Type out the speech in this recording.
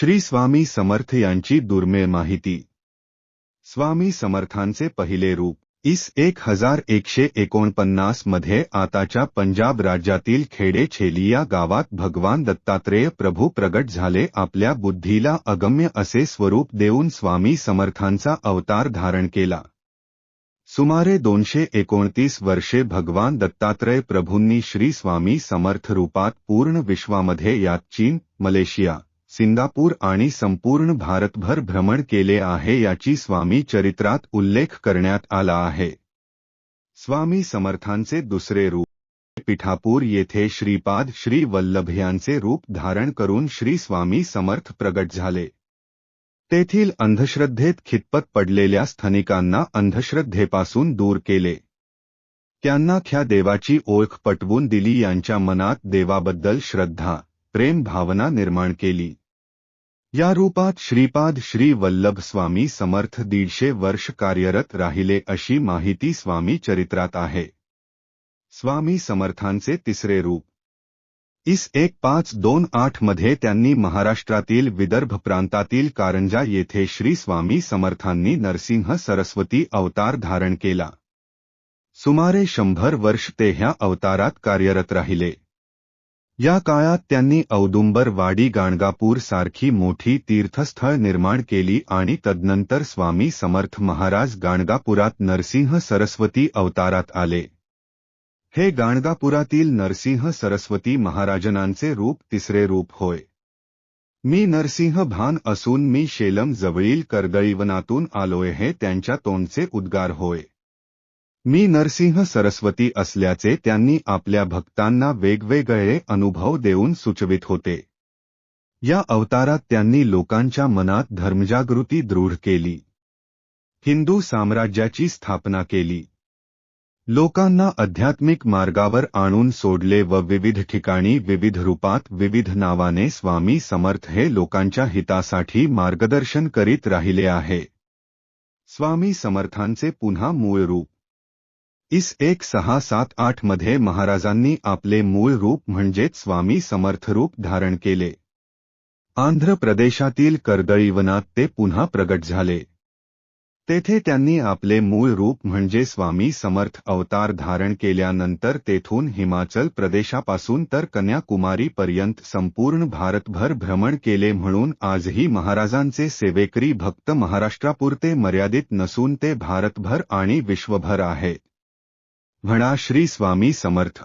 श्री स्वामी समर्थ यांची दुर्मिळ माहिती. स्वामी समर्थांचे पहिले रूप इस एक हजार एकशे एकोणपन्नासमध्ये आताच्या पंजाब राज्यातील खेडे छेली या गावात भगवान दत्तात्रेय प्रभू प्रगट झाले आपल्या बुद्धीला अगम्य असे स्वरूप देऊन स्वामी समर्थांचा अवतार धारण केला. सुमारे दोनशे एकोणतीस वर्षे भगवान दत्तात्रय प्रभूंनी श्री स्वामी समर्थ रूपात पूर्ण विश्वामध्ये यात चीन मलेशिया सिंगापूर आणि संपूर्ण भारतभर भ्रमण केले आहे याची स्वामी चरित्रात उल्लेख करण्यात आला आहे. स्वामी समर्थांचे दुसरे रूप पिठापूर येथे श्रीपाद श्री वल्लभ यांचे रूप धारण करून श्री स्वामी समर्थ प्रगट झाले. तेथील अंधश्रद्धेत खितपत पडलेल्या स्थानिकांना अंधश्रद्धेपासून दूर केले. त्यांना ख्या देवाची ओळख पटवून दिली यांच्या मनात देवाबद्दल श्रद्धा प्रेम भावना निर्माण केली. या रूपात श्रीपाद श्री वल्लभ स्वामी समर्थ दीडशे वर्ष कार्यरत राहिले अशी माहिती स्वामी चरित्रात आहे. स्वामी समर्थांचे तिसरे रूप. इस एक पाच दोन आठ मध्ये त्यांनी महाराष्ट्रातील विदर्भ प्रांतातील कारंजा येथे श्री स्वामी समर्थांनी नरसिंह सरस्वती अवतार धारण केला. सुमारे शंभर वर्ष ते ह्या अवतारात कार्यरत राहिले. या काळात त्यांनी औदुंबर वाडी गाणगापूर सारखी मोठी तीर्थस्थळ निर्माण केली आणि तदनंतर स्वामी समर्थ महाराज गाणगापुरात नरसिंह सरस्वती अवतारात आले. हे गाणगापुरातील नरसिंह सरस्वती महाराजनांचे रूप तिसरे रूप होय. मी नरसिंह भान असून मी शेलम जवळील करगळीवनातून आलोय हे त्यांच्या तोंडचे उद्गार होय. मी नरसिंह सरस्वती असल्याचे त्यांनी आपल्या भक्तांना वेगवेगळे अनुभव देऊन सुचवित होते. या अवतारात त्यांनी लोकांच्या मनात धर्मजागृती दृढ केली. हिंदू साम्राज्याची स्थापना केली. लोकांना आध्यात्मिक मार्गावर आणून सोडले व विविध ठिकाणी विविध रूपात विविध नावाने स्वामी समर्थ हे लोकांच्या हितासाठी मार्गदर्शन करीत राहिले आहे. स्वामी समर्थांचे पुन्हा मूळ रूप इस एक सहा सात आठमध्ये महाराजांनी आपले मूळ रूप म्हणजेच स्वामी समर्थ रूप धारण केले. आंध्र प्रदेशातील कर्दळीवनात ते पुन्हा प्रगट झाले. तेथे त्यांनी आपले मूळ रूप म्हणजे स्वामी समर्थ अवतार धारण केल्यानंतर तेथून हिमाचल प्रदेशापासून तर कन्याकुमारीपर्यंत संपूर्ण भारतभर भ्रमण केले म्हणून आजही महाराजांचे सेवेकरी भक्त महाराष्ट्रापुरते मर्यादित नसून ते भारतभर आणि विश्वभर आहेत म्हणा श्री स्वामी समर्थ.